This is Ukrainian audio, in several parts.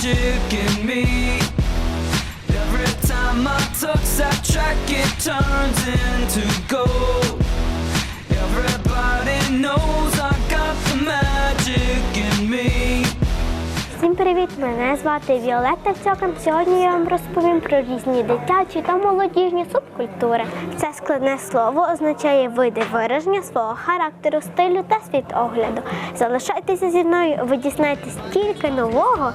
magic in me. Every time I touch that track, it turns into gold. Everybody knows I got the magic in me. Всім привіт! Мене звати Віолетта Цьокан. Сьогодні я вам розповім про різні дитячі та молодіжні субкультури. Це складне слово означає види вираження свого характеру, стилю та світогляду. Залишайтеся зі мною, ви дізнаєтесь стільки нового.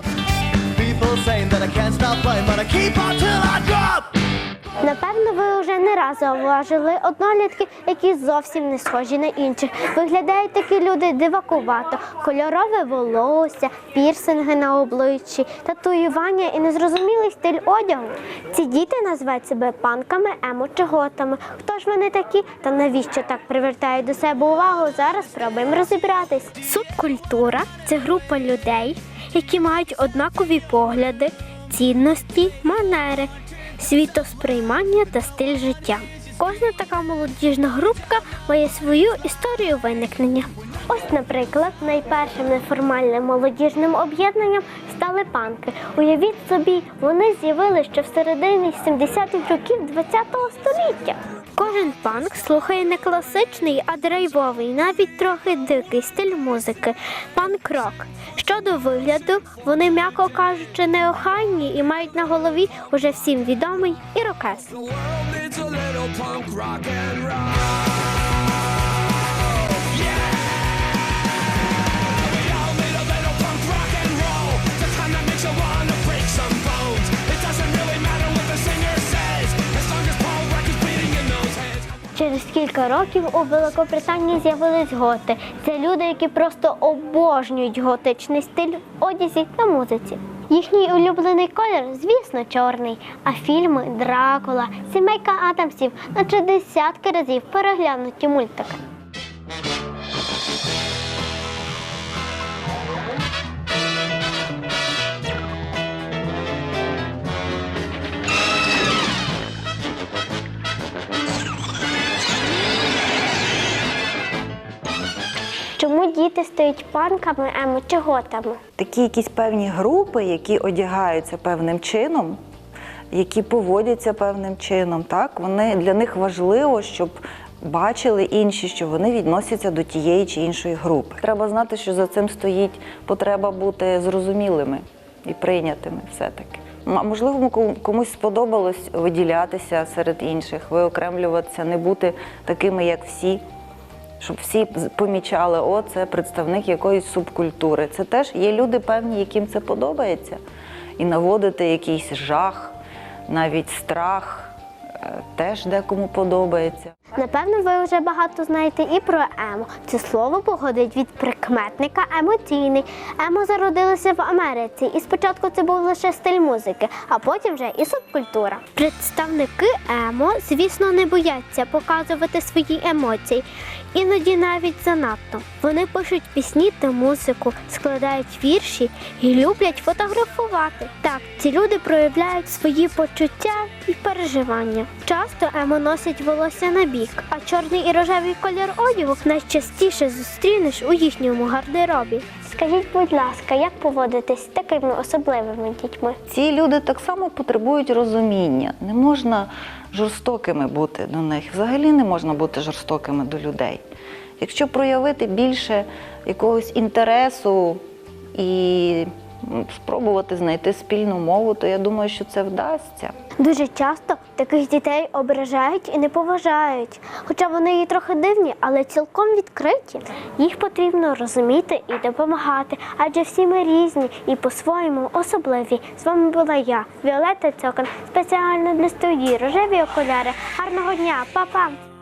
Напевно, ви вже не раз зауважили однолітки, які зовсім не схожі на інших. Виглядають такі люди дивакувато, кольорове волосся, пірсинги на обличчі, татуювання і незрозумілий стиль одягу. Ці діти називають себе панками, емо чи готами. Хто ж вони такі та навіщо так привертають до себе увагу? Зараз спробуємо розібратись. Субкультура це група людей, які мають однакові погляди, цінності, манери світосприймання та стиль життя. Кожна така молодіжна групка має свою історію виникнення. Ось, наприклад, найпершим неформальним молодіжним об'єднанням стали панки. Уявіть собі, вони з'явилися ще в середині 70-х років ХХ століття. Кожен панк слухає не класичний, а драйвовий, навіть трохи дикий стиль музики панк-рок. Щодо вигляду, вони, м'яко кажучи, неохайні і мають на голові уже всім відомий ірокез. Через кілька років у Великобританії з'явились готи. Це люди, які просто обожнюють готичний стиль одязі та музиці. Їхній улюблений колір, звісно, чорний. А фільми Дракула, сімейка Адамсів, наче десятки разів переглянуті мультики. Стають панками, емо чи готами? такі якісь певні групи, які одягаються певним чином, які поводяться певним чином, так вони для них важливо, щоб бачили інші, що вони відносяться до тієї чи іншої групи. Треба знати, що за цим стоїть потреба бути зрозумілими і прийнятими все-таки. Можливо, кому- комусь сподобалось виділятися серед інших, виокремлюватися, не бути такими, як всі щоб всі помічали, о, це представник якоїсь субкультури. Це теж є люди певні, яким це подобається. І наводити якийсь жах, навіть страх е, теж декому подобається. Напевно, ви вже багато знаєте і про емо. Це слово походить від прикметника емоційний. Емо зародилося в Америці, і спочатку це був лише стиль музики, а потім вже і субкультура. Представники емо, звісно, не бояться показувати свої емоції, іноді навіть занадто. Вони пишуть пісні та музику, складають вірші і люблять фотографувати. Так, ці люди проявляють свої почуття і переживання. Часто емо носять волосся на бік, а чорний і рожевий колір одягу найчастіше зустрінеш у їхньому гардеробі. Скажіть, будь ласка, як поводитись з такими особливими дітьми? Ці люди так само потребують розуміння. Не можна жорстокими бути до них. Взагалі не можна бути жорстокими до людей. Якщо проявити більше якогось інтересу і спробувати знайти спільну мову, то я думаю, що це вдасться. Дуже часто таких дітей ображають і не поважають. Хоча вони і трохи дивні, але цілком відкриті. Їх потрібно розуміти і допомагати, адже всі ми різні і по-своєму особливі. З вами була я, Віолетта Цокан, спеціально для студії Рожеві окуляри. Гарного дня, па-па!